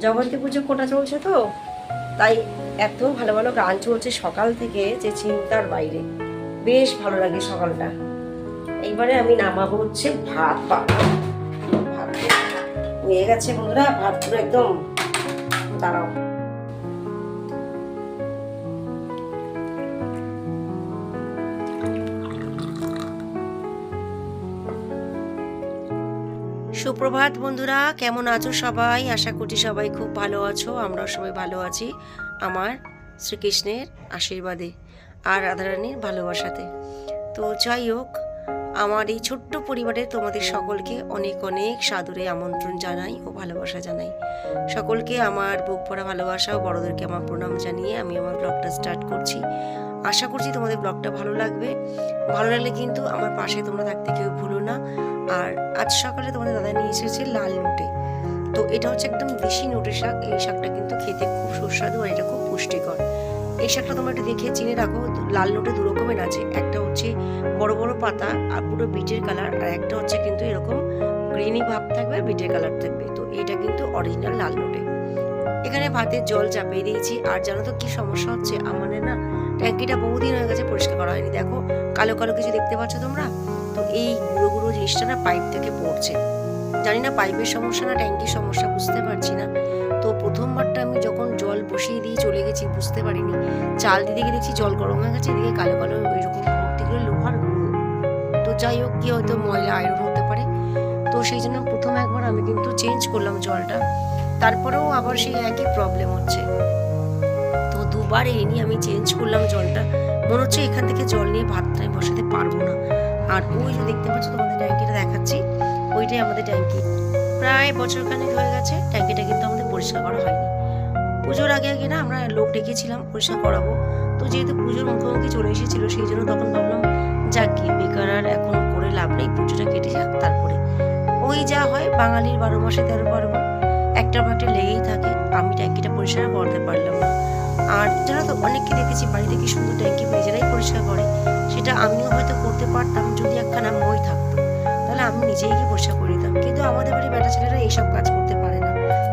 জগন্তী পুজো কোটা চলছে তো, তাই এত ভালো ভালো গান চলছে সকাল থেকে যে চিন্তার বাইরে। বেশ ভালো লাগে সকালটা। এইবারে আমি নামাবো হচ্ছে ভাত ভাত হয়ে গেছে বন্ধুরা, ভাত পুরো একদম। দাঁড়াও। সুপ্রভাত বন্ধুরা, কেমন আছো সবাই? আশা করছি সবাই খুব ভালো আছো, আমরাও সবাই ভালো আছি আমার শ্রীকৃষ্ণের আশীর্বাদে আর রাধারানীর ভালোবাসাতে। তো যাই হোক, আমার এই ছোট্ট পরিবারে তোমাদের সকলকে অনেক অনেক সাদরে আমন্ত্রণ জানাই ও ভালোবাসা জানাই। সকলকে আমার বুক ভরা ভালোবাসা ও বড়দেরকে আমার প্রণাম জানিয়ে আমি আমার ব্লগটা স্টার্ট করছি। আশা করছি তোমাদের ব্লগটা ভালো লাগবে। ভালো লাগলে কিন্তু আমার পাশে তোমরা থাকতে কেউ ভুলো না। আর আজ সকালে তোমাদের দাদা নিয়ে এসেছে লাল নোটে। তো এটা হচ্ছে একদম দেশি নোটের শাক। এই শাকটা কিন্তু খেতে খুব সুস্বাদু আর এটা খুব পুষ্টিকর। এই শাকটা তোমরা একটু দেখে চিনে রাখো, লাল নোটে দু রকমের আছে। একটা হচ্ছে বড় বড় পাতা আর পুরো বিটের কালার, আর একটা হচ্ছে কিন্তু এরকম গ্রিনি ভাব থাকবে আর বিটের কালার থাকবে। তো এটা কিন্তু অরিজিনাল লাল নোটে। এখানে ভাতের জল চাপিয়ে দিয়েছি। আর জানো তো কি সমস্যা হচ্ছে? আমাদের না ট্যাঙ্কিটা বহুদিন হয়ে গেছে পরিষ্কার করা হয়নি। দেখো, কালো কালো কিছু দেখতে পাচ্ছ তোমরা? তো এই গুঁড়ো গুঁড়ো জিনিসটা না পাইপ থেকে পড়ছে। জানি না পাইপের সমস্যা না ট্যাঙ্কির সমস্যা, বুঝতে পারছি না। তো প্রথমবারটা আমি যখন জল বসিয়ে দিয়ে চলে গেছি, বুঝতে পারিনি। চাল দিতে গিয়ে দেখছি জল গরম হয়ে গেছে, এদিকে কালো কালো এরকম ভর্তিগুলো লোহার গুঁড়ো। তো যাই হোক, কি হয়তো ময়লা আয়রন হতে পারে। তো সেই জন্য প্রথম একবার আমি কিন্তু চেঞ্জ করলাম জলটা। তারপরেও আবার সেই একই প্রবলেম হচ্ছে। তো দুবার এই নিয়ে আমি চেঞ্জ করলাম জলটা। মনে হচ্ছে এখান থেকে জল নিয়ে ভাতটা আমি বসাতে পারব না। আর ওই যে দেখতে পাচ্ছ তোমাদের ট্যাঙ্কিটা দেখাচ্ছি, ওইটাই আমাদের ট্যাঙ্কি। প্রায় বছর খানেক হয়ে গেছে, ট্যাঙ্কিটা কিন্তু আমাদের পরিষ্কার করা হয়নি। পুজোর আগে আগে না আমরা লোক ডেকেছিলাম, পরিষ্কার করাবো। তো যেহেতু পুজোর মুখোমুখি চলে এসেছিল, সেই জন্য তখন ভাবলাম, যাক কি বেকার আর এখন করে লাভ নেই, পুজোটা কেটে যাক তারপরে। ওই যা হয়, বাঙালির বারো মাসে তেরো পার্বণ। একটা একটা লেগেই থাকে, আমি ট্যাঙ্কিটা পরিষ্কার করতে পারলাম আর যারা তো অনেককে দেখেছি বাড়িতে কি সুন্দর ট্যাঙ্কি নিজেরাই পরিষ্কার করে, সেটা আমিও হয়তো করতে পারতাম যদি একখানা মই থাকতো। তাহলে আমি নিজেই গিয়ে পরিষ্কার করে দিতাম কিন্তু আমাদের বাড়ির বেটা ছেলেরা এইসব কাজ করতে পারে না।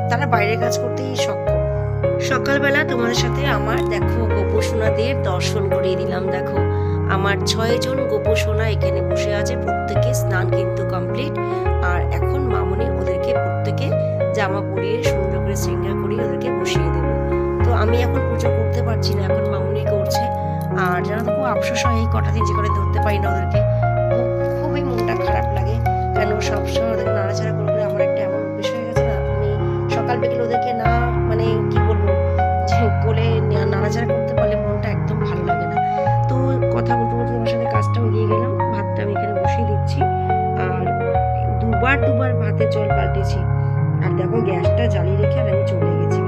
তারা বাইরের কাজ করতেই সক্ষম। সকালবেলা তোমাদের সাথে আমার দেখো গোপসোনাদের দর্শন করিয়ে দিলাম, দেখো। আমার ছয়জন গোপসোনা এখানে বসে আছে, প্রত্যেকে স্নান কিন্তু কমপ্লিট। আর এখন মামনি ওদেরকে প্রত্যেকে জামা পরিয়ে সুন্দর করে শৃঙ্গার করিয়ে ওদেরকে বসিয়ে দেবো। আমি এখন পুজো করতে পারছি না, এখন মামুনি করছে। আর জানো তো খুব আফসোস হয় এই কটা দিন যে করে ধরতে পারি না ওদেরকে। খুব, খুবই মনটা খারাপ লাগে। কেন সবসময় ওদেরকে নাড়াচাড়া করে আমার একটা এমন অভ্যেস হয়ে গেছে না, আমি সকাল বিকেল ওদেরকে না মানে কি বলব, যে কোলে নাড়াচাড়া করতে পারলে মনটা একদম ভালো লাগে না। তো কথা বলতে বলতে তোমার সাথে কাজটাও এগিয়ে গেলাম, ভাতটা আমি এখানে বসিয়ে দিচ্ছি। আর দুবার দুবার ভাতের জল পাল্টেছি। আর দেখো গ্যাসটা জ্বালিয়ে রেখে আর আমি চলে গেছি।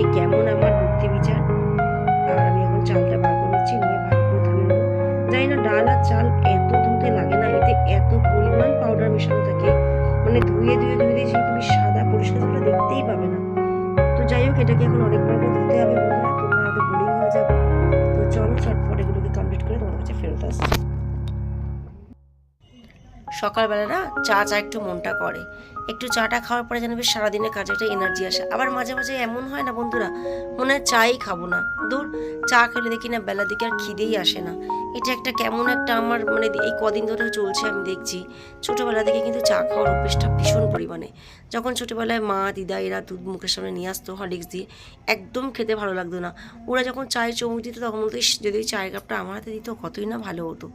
এই কেমন আমার বুদ্ধি বিচার আর আমি এখন চালটা বার করে নিচ্ছি নিয়ে ভালো করে ধুয়ে নেব। জানি না ডাল আর চাল এত ধুতে লাগে না, এতে এত পরিমাণ পাউডার মেশানো থাকে। মানে ধুয়ে ধুয়ে ধুয়ে দিয়ে তুমি সাদা পরিষ্কার করে দেখতেই পাবে না। তো যাই হোক, এটাকে এখন অনেকবার সকালবেলা না চা চা একটু মনটা করে। একটু চাটা খাওয়ার পরে যেন বেশ সারাদিনের কাজে একটা এনার্জি আসে। আবার মাঝে মাঝে এমন হয় না বন্ধুরা, মনে হয় চাই খাব না। দূর, চা খেলে দেখি না বেলা দিকে আর খিদেই আসে না। এটা একটা কেমন একটা আমার মানে এই কদিন ধরে চলছে আমি দেখছি। ছোটোবেলা থেকে কিন্তু চা খাওয়ার অভ্যেসটা ভীষণ পরিমাণে। যখন ছোটোবেলায় মা, দিদা এরা দুধ মুখের সামনে নিয়ে আসতো হরলিক্স দিয়ে, একদম খেতে ভালো লাগতো না। ওরা যখন চায়ের চমক দিত তখন বলতো যদি চায়ের কাপটা আমার হাতে দিত, কতই না ভালো হতো।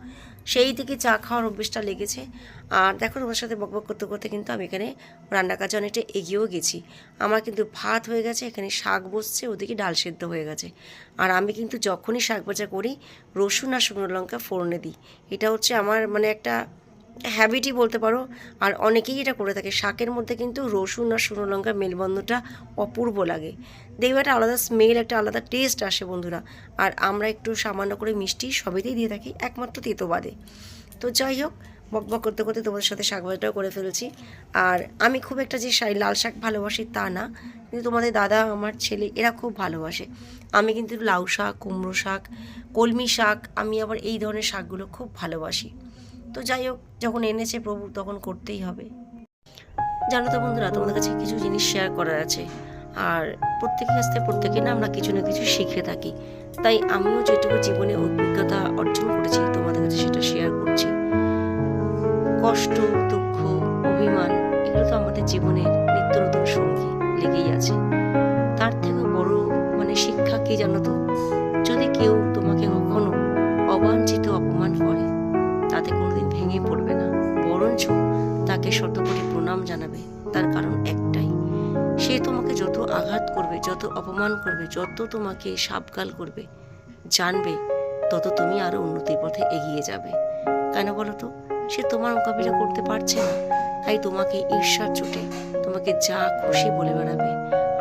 সেই থেকে চা খাওয়ার অভ্যেসটা লেগেছে। আর দেখো তোমার সাথে বকবক করতে করতে কিন্তু আমি এখানে রান্না কাজে অনেকটা এগিয়েও গেছি। আমার কিন্তু ভাত হয়ে গেছে, এখানে শাক বসছে, ওদিকে ডাল সেদ্ধ হয়ে গেছে। আর আমি কিন্তু যখনই শাক ভাজা করি, রসুন আর শুকনো লঙ্কা ফোড়নে দিই। এটা হচ্ছে আমার মানে একটা হ্যাবিটই বলতে পারো। আর অনেকেই এটা করে থাকে। শাকের মধ্যে কিন্তু রসুন আর শুকনো লঙ্কার মেলবন্ধটা অপূর্ব লাগে। দেখবে একটা আলাদা স্মেল একটা আলাদা টেস্ট আসে বন্ধুরা। আর আমরা একটু সামান্য করে মিষ্টি সবেতেই দিয়ে থাকি, একমাত্র তেতো বাদে। তো যাই হোক, বক বক করতে করতে তোমাদের সাথে শাক ভাজাটাও করে ফেলেছি। আর আমি খুব একটা যে লাল শাক ভালোবাসি তা না। কিন্তু তোমাদের দাদা, আমার ছেলে, এরা খুব ভালোবাসে। আমি কিন্তু লাউ শাক, কুমড়ো শাক, কলমি শাক, আমি আবার এই ধরনের শাকগুলো খুব ভালোবাসি। তো যাই হোক, যখন এনেছে প্রভু, তখন করতেই হবে। জানো তো বন্ধুরা, তোমাদের কাছে কিছু জিনিস শেয়ার করার আছে। আর প্রত্যেকের কাছ থেকে প্রত্যেকে না আমরা কিছু না কিছু শিখে থাকি। তাই আমিও যেটুকু জীবনে অভিজ্ঞতা অর্জন করেছি, তোমাদের কাছে সেটা শেয়ার করছি। কষ্ট, দুঃখ, অভিমান, এগুলো তো আমাদের জীবনের নিত্য নতুন সঙ্গী লেগেই আছে। তার থেকেও বড় মানে শিক্ষা কি জানো তো? শতকোটি প্রণাম জানাবে, তার কারণ একটাই। সে তোমাকে যত আঘাত করবে, যত অপমান করবে, যত তোমাকে সাবগাল করবে, জানবে, তত তুমি আরও উন্নতির পথে এগিয়ে যাবে। কেন বলো তো? সে তোমার মোকাবিলা করতে পারছে না। তাই তোমাকে ঈর্ষার চোটে, তোমাকে যা খুশি বলে বেড়াবে,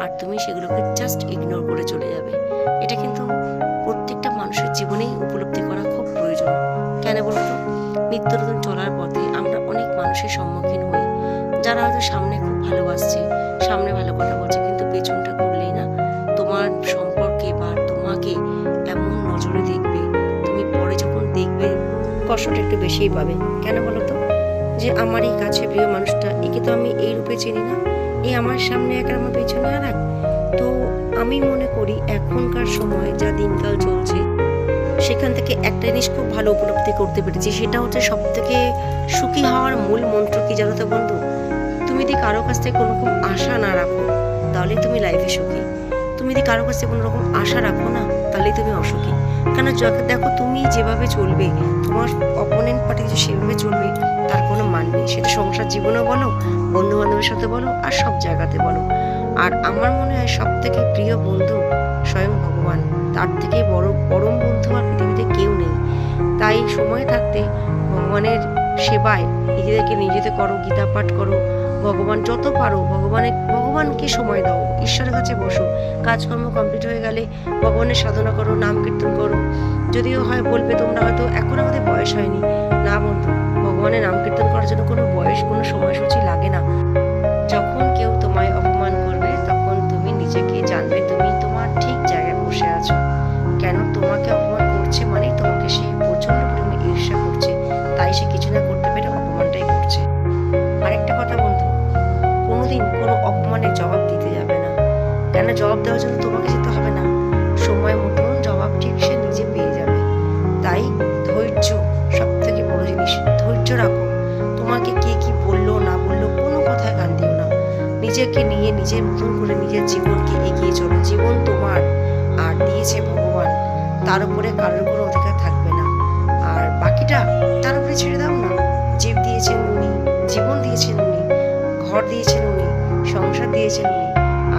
আর তুমি সেগুলোকে জাস্ট ইগনোর করে চলে যাবে। এটা কিন্তু প্রত্যেকটা মানুষের জীবনেই উপলব্ধি করা খুব প্রয়োজন। কেন বলতো নিত্য নতুন চলার হয়তো সামনে খুব ভালোবাসছে সামনে ভালো কথা বলছে, কিন্তু পেছনটা করলেই না। তোমার সম্পর্কে বা তোমাকে এমন নজরে দেখবে, তুমি পরে যখন দেখবে, কষ্টটা একটু বেশিই পাবে। কেন বলো তো? যে আমার এই কাছে প্রিয় মানুষটা, একে তো আমি এই রূপে চিনি না, এ আমার সামনে এক আমার পেছনে আর এক। তো আমি মনে করি এখনকার সময় যা দিনকাল চলছে, সেখান থেকে একটা জিনিস খুব ভালো উপলব্ধি করতে পেরেছি, সেটা হচ্ছে সব থেকে সুখী হওয়ার মূল মন্ত্র কি জানো তো বন্ধু? তুমি যদি কারও কাছ থেকে কোনো রকম আশা না রাখো, তাহলে তুমি লাইফে সুখী। তুমি যদি কারও কাছ কোনো রকম আশা রাখো না তাহলে তুমি অসুখী। কেন দেখো তুমি যেভাবে চলবে, তোমার অপোনেন্ট পার্টি যে সেভাবে চলবে, তার কোনো মান নেই। সেটা সংসার জীবনেও বলো বন্ধু বান্ধবের সাথে বলো, আর সব জায়গাতে বলো। আর আমার মনে হয় সব থেকে প্রিয় বন্ধু স্বয়ং ভগবান। তার থেকে বড়, পরম বন্ধু আর পৃথিবীতে কেউ নেই। তাই সময় থাকতে ভগবানের সেবায় নিজেদেরকে নিজেতে করো, গীতা পাঠ করো ভগবান যত পারো ভগবানের ভগবানকে সময় দাও। ঈশ্বরের কাছে বসো। কাজকর্ম কমপ্লিট হয়ে গেলে ভগবানের সাধনা করো, নাম কীর্তন করো। যদিও হয় বলবে তোমরা হয়তো এখন আমাদের বয়স হয়নি। না বন্ধু, ভগবানের নাম কীর্তন করার জন্য কোনো বয়স, কোনো সময়সূচি লাগে না। কেন জবাব দেওয়ার জন্য তোমাকে যেতে হবে না? সময় মতন জবাব ঠিক সে নিজে পেয়ে যাবে। তাই ধৈর্য সব থেকে বড় জিনিস। ধৈর্য রাখো। তোমাকে কে কি বলল, না বলল, কোনো কথায় গান দিও না। নিজেকে নিয়ে নিজের মতন করে নিজের জীবনকে এগিয়ে চলো। জীবন তোমার। আর দিয়েছে ভগবান। তার উপরে কারোর কোনো অধিকার থাকবে না। আর বাকিটা তার উপরে ছেড়ে দাও না। জীব দিয়েছেন উনি জীবন দিয়েছেন উনি ঘর দিয়েছেন উনি সংসার দিয়েছেন উনি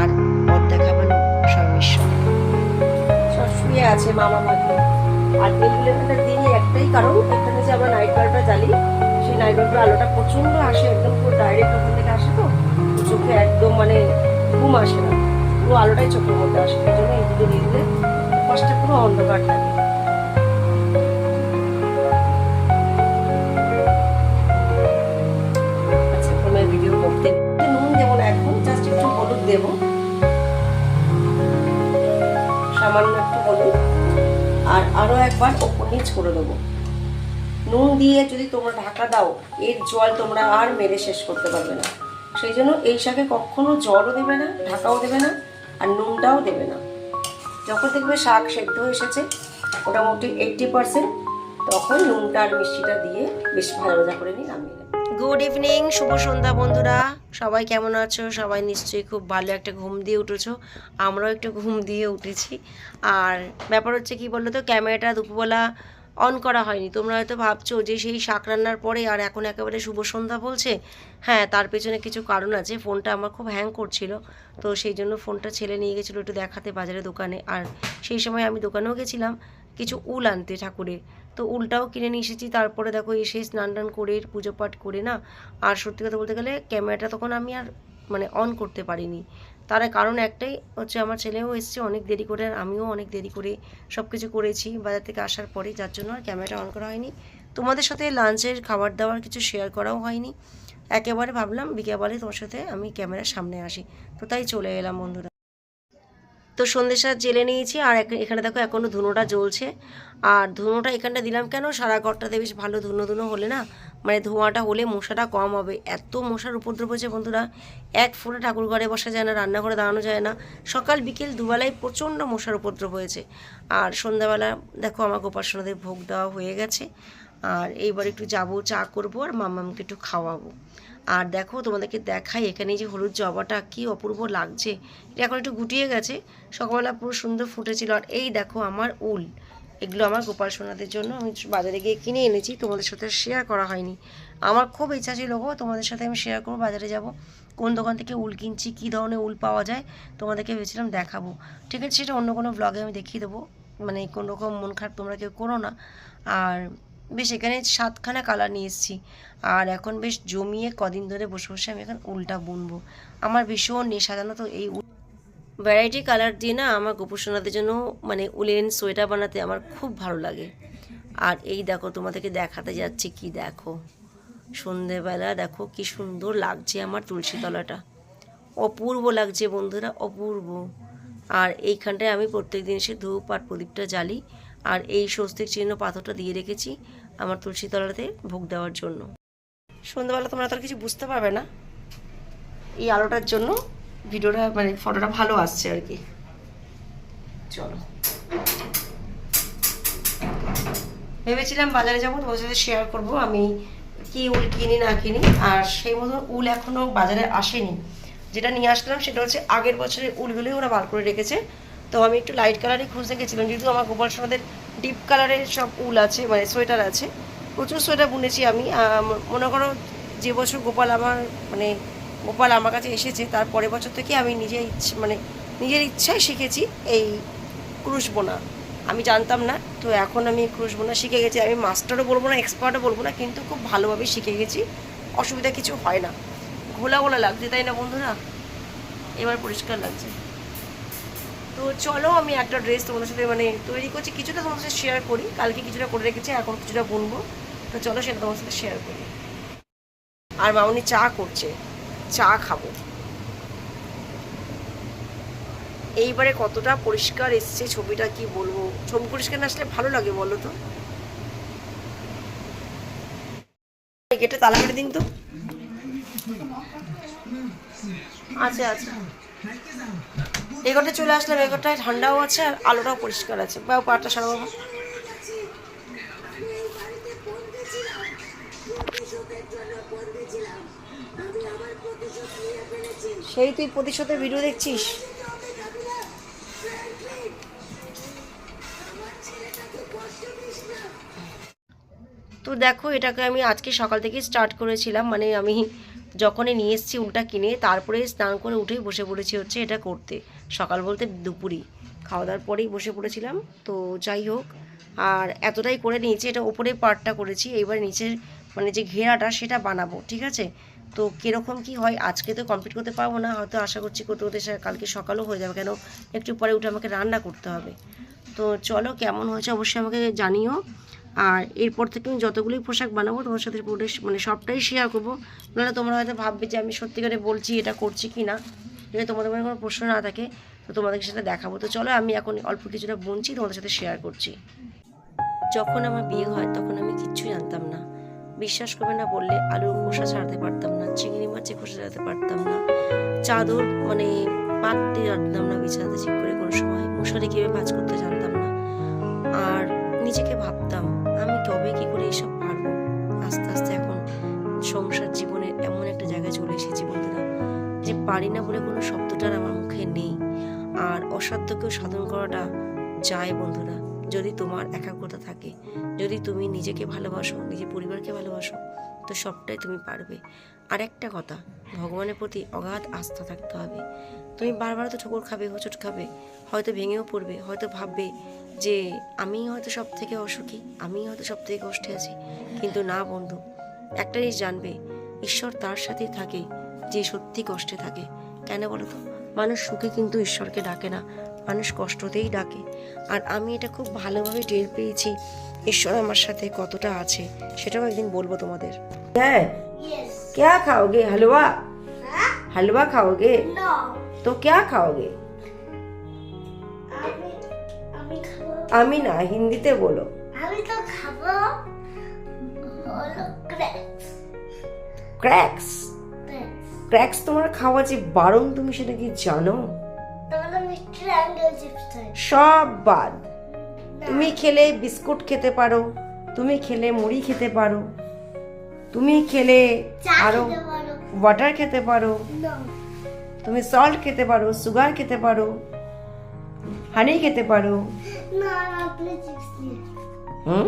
আর দেখাবেন সব শুয়ে আছে মামা মাকে আর বেলগুলোর দিনই একটাই কারণ, এখানে যে আমরা নাইট বাল্বটা জ্বালি, সেই নাইট বাল্বের আলোটা প্রচণ্ড আসে একদম পুরো ডাইরেক্ট ওখান থেকে আসে তো, চোখে একদম মানে ঘুম আসে না। পুরো আলোটাই চোখের মধ্যে আসে, এই জন্য এগুলো দিয়ে দিলে পুরো অন্ধকার থাকে। সামান্য একটু হলুদ। আর আরও একবার ওপর নিচ করে দেবো। নুন দিয়ে যদি তোমরা ঢাকা দাও, এর জল তোমরা আর মেরে শেষ করতে পারবে না। সেই জন্য এই শাকে কখনো জলও দেবে না, ঢাকাও দেবে না, আর নুনটাও দেবে না। যখন দেখবে শাক সেদ্ধ এসেছে, মোটামুটি এইটটি পার্সেন্ট তখন নুনটা আর মিষ্টিটা দিয়ে বেশ ভালো ভাজা করে নিয়ে নামিয়ে গুড ইভিনিং শুভ সন্ধ্যা বন্ধুরা। সবাই কেমন আছো? সবাই নিশ্চয়ই খুব ভালো একটা ঘুম দিয়ে উঠেছো। আমরাও একটু ঘুম দিয়ে উঠেছি। আর ব্যাপার হচ্ছে কি বলল তো ক্যামেরাটা দুপুরবেলা অন করা হয়নি। তোমরা হয়তো ভাবছ যে সেই শাক রান্নার পরে আর এখন একেবারে শুভ সন্ধ্যা বলছে? হ্যাঁ তার পেছনে কিছু কারণ আছে। ফোনটা আমার খুব হ্যাং করছিল। তো সেই জন্য ফোনটা ছেলে নিয়ে গেছিল একটু দেখাতে বাজারে দোকানে। আর সেই সময় আমি দোকানেও গেছিলাম কিছু উল আনতে ঠাকুরের। তো উলটাও কিনে নিয়ে এসেছি। তারপরে দেখো এসে স্নান টান করে, পুজো পাঠ করে না, আর সত্যি কথা বলতে গেলে ক্যামেরাটা তখন আমি আর মানে অন করতে পারিনি। তার কারণ একটাই, হচ্ছে আমার ছেলেও এসছে, অনেক দেরি করে, আর আমিও অনেক দেরি করে সব কিছু করেছি বাজার থেকে আসার পরে, যার জন্য আর ক্যামেরাটা অন করা হয়নি। তোমাদের সাথে লাঞ্চের খাবার দাবার কিছু শেয়ার করাও হয়নি। একেবারে ভাবলাম বিকেলবেলায় তোমার সাথে আমি ক্যামেরার সামনে আসি। তো তাই চলে এলাম বন্ধুরা। তো সন্দেশা জেলে নিয়েছি, আর এখানে দেখো এখনও ধুনোটা জ্বলছে। আর ধুনোটা এখানটা দিলাম কেন? সারা ঘরটাতে বেশ ভালো ধুনো ধুনো হলে না মানে ধোঁয়াটা হলে মশাটা কম হবে। এত মশার উপদ্রব হচ্ছে বন্ধুরা, এক ফোঁটা ঠাকুর ঘরে বসা যায় না, রান্নাঘরে দাঁড়ানো যায় না। সকাল, বিকেল দুবেলায় প্রচণ্ড মশার উপদ্রব হয়েছে। আর সন্ধ্যাবেলা দেখো আমার গোপাল সোনাদের ভোগ দেওয়া হয়ে গেছে। আর এইবার একটু যাব, চা করব, আর মামামকে একটু খাওয়াবো। আর দেখো তোমাদেরকে দেখাই, এখানে যে হলুদ জবাটা কি অপূর্ব লাগছে। এটা এখন একটু গুটিয়ে গেছে, সকালবেলা পুরো সুন্দর ফুটেছিল। আর এই দেখো আমার উল, এগুলো আমার গোপাল সোনাদের জন্য আমি বাজারে গিয়ে কিনে এনেছি, তোমাদের সাথে শেয়ার করা হয়নি। আমার খুব ইচ্ছা ছিল গো, তোমাদের সাথে আমি শেয়ার করব, বাজারে যাব। কোন দোকান থেকে উল কিনছি, কী ধরনের উল পাওয়া যায়, তোমাদেরকে ভেবেছিলাম দেখাবো। ঠিক আছে, সেটা অন্য কোনো ব্লগে আমি দেখিয়ে দেবো। মানে কোনো রকম মন খারাপ তোমরা কেউ করো না। আর বেশ এখানে সাতখানা কালার নিয়ে এসেছি। আর এখন বেশ জমিয়ে কদিন ধরে বসে বসে আমি এখন উল্টা বুনবো। আমার ভীষণ নেই সাধারণত এই উল ভ্যারাইটি কালার দিয়ে না আমার গোপসোনাদের জন্য মানে উলেন সোয়েটার বানাতে আমার খুব ভালো লাগে। আর এই দেখো, তোমাদেরকে দেখাতে যাচ্ছি কি দেখো। সন্ধেবেলা দেখো কি সুন্দর লাগছে আমার তুলসী তলাটা। অপূর্ব লাগছে বন্ধুরা, অপূর্ব। আর এইখানটায় আমি প্রত্যেকদিন এসে ধূপ আর প্রদীপটা জ্বালি। আর এই স্বস্তিক চিহ্ন পাথরটা দিয়ে রেখেছি। আমার তুলসী তলাতে ভোগ দেওয়ার জন্য। সন্ধ্যাবেলা তোমরা তো আর কিছু বুঝতে পারবে না। এই আলোটার জন্য ভিডিওটা মানে ফটোটা ভালো আসছে আর কি। চলো। ভেবেছিলাম বাজারে যাব তোমার সাথে শেয়ার করব আমি কি উল কিনি, না কিনি। আর সেই মতো উল এখনও বাজারে আসেনি। যেটা নিয়ে আসলাম সেটা হচ্ছে আগের বছরের উলগুলোই ওরা বার করে রেখেছে। তো আমি একটু লাইট কালারই খুঁজতে গেছিলাম, যেহেতু আমার গোপাল সোনাদের ডিপ কালারের সব উল আছে মানে সোয়েটার আছে। প্রচুর সোয়েটার বুনেছি আমি। মনে করো যে বছর গোপাল আমার মানে গোপাল আমার কাছে এসেছে, তার পরের বছর থেকে আমি নিজে ইচ্ছে মানে নিজের ইচ্ছায় শিখেছি এই ক্রুশ বোনা। আমি জানতাম না, তো এখন আমি ক্রুশ বোনা শিখে গেছি। আমি মাস্টারও বলব না, এক্সপার্টও বলব না, কিন্তু খুব ভালোভাবে শিখে গেছি। অসুবিধা কিছু হয় না। ঘোলা ঘোলা লাগছে, তাই না বন্ধুরা? এবার পরিষ্কার লাগছে। তো চলো, আমি একটা ড্রেস তোমাদের সাথে মানে তৈরি করছি। কিছুটা তোমাদের সাথে শেয়ার করি। কালকে কিছুটা করে রেখেছি, এখন কিছুটা বুনবো। তো চলো, সেটা তোমার সাথে শেয়ার করি। আর মামনি চা করছে। চা খাব। এইবারে কতটা পরিষ্কার এসছে ছবিটা, কি বলব? ছবি পরিষ্কার না আসলে ভালো লাগে, বলো তো? গেটে তালা কেটে দিন তো। আচ্ছা আচ্ছা। এগোটা চলে আসলাম এগোটায় ঠান্ডাও আছে আর আলোটাও পরিষ্কার আছে। বা পাটা সারা বাবা সেই তুই প্রতিশোধের ভিডিও দেখছিস? তো দেখো, এটাকে আমি আজকে সকাল থেকে স্টার্ট করেছিলাম। মানে আমি যখনই নিয়ে এসেছি উলটা কিনে, তারপরে স্নান করে উঠেই বসে পড়েছি হচ্ছে এটা করতে। সকাল বলতে দুপুরই। খাওয়া দাওয়ার পরেই বসে পড়েছিলাম, তো যাই হোক। আর এতটাই করে নিয়েছি, এটা ওপরে পার্টটা করেছি, এবার নিচের মানে যে ঘেরাটা সেটা বানাবো, ঠিক আছে? তো কীরকম কি হয়, আজকে তো কমপ্লিট করতে পারব না, হয়তো আশা করছি করতে করতে কালকে সকালও হয়ে যাবে, কেন একটু পরে উঠে আমাকে রান্না করতে হবে। তো চলো কেমন হয়েছে অবশ্যই আমাকে জানিও। আর এরপর থেকে আমি যতগুলোই পোশাক বানাবো, তোমার সাথে পুরো মানে সবটাই শেয়ার করব। নাহলে তোমরা হয়তো ভাববে যে আমি সত্যিকারে বলছি এটা করছি কি না। যদি তোমাদের মনে কোনো প্রশ্ন না থাকে, তো তোমাদেরকে সেটা দেখাবো। তো চলো, আমি এখন অল্প কিছুটা বুনছি, তোমাদের সাথে শেয়ার করছি। যখন আমার বিয়ে হয়, তখন আমি কিচ্ছু জানতাম না। বিশ্বাস করবে না বললে আলুর খোসা ছাড়াতে পারতাম না, চিংড়ি মাছের খোসা ছাড়াতে পারতাম না। চাদর মানে পাততে জানতাম না, বিছানাতে ঠিক করে কোনো সময়। মশারি কীভাবে ভাজ করতে জানতাম না। আর পারি না বলে কোনো শব্দটার আমার মুখে নেই। আর অসাধ্যকেও সাধন করাটা যায় বন্ধুরা, যদি তোমার একাগ্রতা থাকে, যদি তুমি নিজেকে ভালোবাসো, নিজের পরিবারকে ভালোবাসো, তো সবটাই তুমি পারবে। আর একটা কথা, ভগবানের প্রতি অগাধ আস্থা থাকতে হবে। তুমি বারবার তো ঠোকর খাবে, হোঁচট খাবে, হয়তো ভেঙেও পড়বে, হয়তো ভাববে যে, আমি হয়তো সব থেকে অসুখী, আমি হয়তো সব থেকে কষ্টে আছি। কিন্তু না বন্ধু, একটা জিনিস জানবে, ঈশ্বর তার সাথেই থাকে যে সত্যি কষ্টে থাকে কেন বলো তো মানুষ সুখে কিন্তু ঈশ্বরকে ডাকে না মানুষ কষ্টতেই ডাকে আর আমি এটা খুব ভালোভাবে টের পেয়েছি ঈশ্বর আমার সাথে কতটা আছে সেটাও একদিন বলবো তোমাদের হ্যাঁ Yes. क्या खाओगे हलवा হ্যাঁ? हलवा खाओगे No. तो क्या खाओगे আমি আমি খাবো আমি না হিন্দিতে বলো আমি তো খাবো হলো ক্রেপস ক্র্যাক্স Thanks. ক্র্যাক্স তোমার খাওয়া যে বারণ তুমি সেটা কি জানো? সব বাদ। তুমি খেলে বিস্কুট খেতে পারো তুমি খেলে মুড়ি খেতে পারো তুমি খেলে আরও ওয়াটার খেতে পারো তুমি সল্ট খেতে পারো সুগার খেতে পারো হানি খেতে পারো। হুম?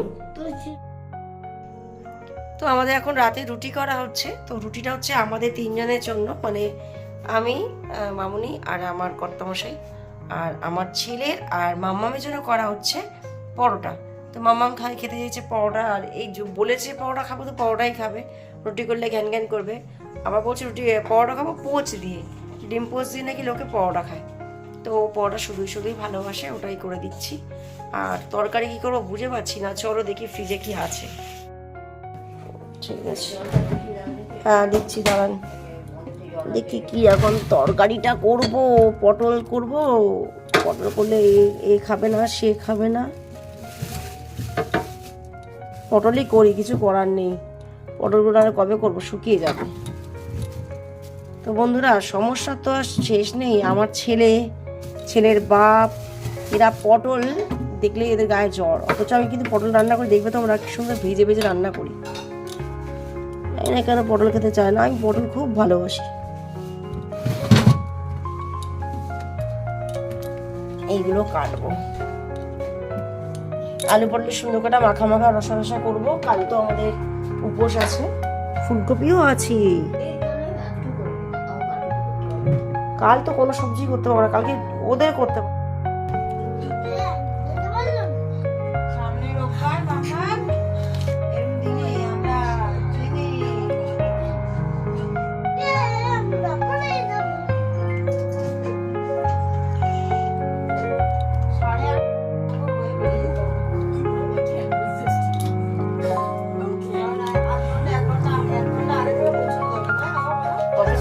তো আমাদের এখন রাতে রুটি করা হচ্ছে। তো রুটিটা হচ্ছে আমাদের তিনজনের জন্য। মানে আমি মামুনি আর আমার কর্তামশাই। আর আমার ছেলের আর মাম্মামের জন্য করা হচ্ছে পরোটা। তো মাম্মাম খাই খেতে চাইছে পরোটা। আর এই বলেছে পরোটা খাব তো পরোটাই খাবে। রুটি করলে ঘ্যান ঘ্যান করবে। আবার বলছে রুটি পরোটা খাব পোচ দিয়ে। ডিম পোচ দিয়ে নাকি লোকে পরোটা খায়। তো পরোটা শুধুই শুধুই ভালোবাসে, ওটাই করে দিচ্ছি। আর তরকারি কী করব বুঝে পাচ্ছি না। চলো দেখি ফ্রিজে কি আছে। ঠিক আছে। হ্যাঁ দিচ্ছি দাঁড়ান। দেখি কি এখন তরকারিটা করব, পটল করব। পটল করলে এ- খাবে না, সে খাবে না। পটলই করি, কিছু করার নেই। পটলগুলো আর কবে করব, শুকিয়ে যাবে। তো বন্ধুরা, সমস্যা তো আর শেষ নেই। আমার ছেলে, ছেলের বাপ, এরা পটল দেখলে এদের গায়ে জ্বর। অথচ আমি কিন্তু পটল রান্না করে, দেখবে তোমরা কি সুন্দর ভেজে ভেজে রান্না করি। জানি কেন পটল খেতে চায় না? আমি পটল খুব ভালোবাসি। এইগুলো কাটবো। আলু পটল সুন্দর করে মাখা মাখা রসা রসা করব। কাল তো আমাদের উপোস আছে। ফুলকপিও আছে। কাল তো কোনো সবজি করতে পারব না। কালকে ওদের করতে পারব।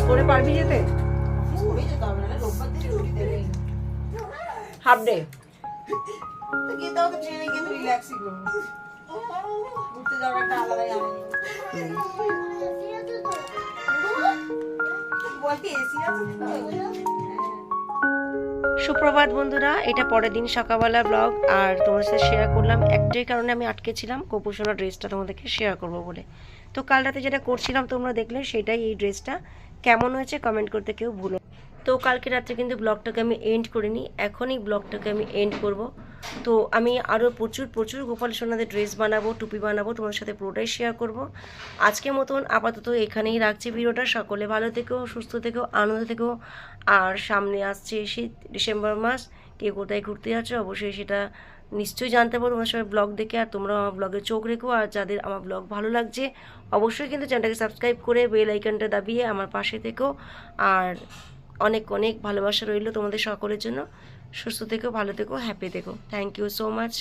করে পারবি যেতে? হাফ ডে সুপ্রভাত বন্ধুরা, এটা পরের দিন সকালবেলা ব্লগ আর তোমাদের সাথে শেয়ার করলাম। একটাই কারণে আমি আটকে ছিলাম কপুসোনা ড্রেসটা তোমাদেরকে শেয়ার করব বলে। তো কাল রাতে যেটা করছিলাম তোমরা দেখলে, সেটাই এই ড্রেসটা কেমন হয়েছে কমেন্ট করতে কেউ ভুলো। তো কালকে রাত্রে কিন্তু ব্লগটাকে আমি এন্ড করিনি, এখনই ব্লগটাকে আমি এন্ড করব। তো আমি আরও প্রচুর প্রচুর গোপাল সোনাদের ড্রেস বানাবো, টুপি বানাবো তোমার সাথে পুরোটাই শেয়ার করব। আজকের মতন আপাতত এখানেই রাখছি ভিডিওটা, সকলে ভালো থেকো, সুস্থ থেকো, আনন্দ থেকো। আর সামনে আসছে শীত ডিসেম্বর মাস, কে কোথায় ঘুরতে যাচ্ছ অবশ্যই সেটা নিশ্চয়ই জানতে পারো তোমার সবাই ব্লগ দেখে, আর তোমরা আমার ব্লগে চোখ রেখো, আর যাদের আমার ব্লগ ভালো লাগছে, অবশ্যই কিন্তু চ্যানেলটাকে সাবস্ক্রাইব করে বেল আইকনটা দাবিয়ে আমার পাশে থেকো। আর অনেক অনেক ভালোবাসা রইল তোমাদের সকলের জন্য। সুস্থ থেকো, ভালো থেকো হ্যাপি থেকো। Thank you so much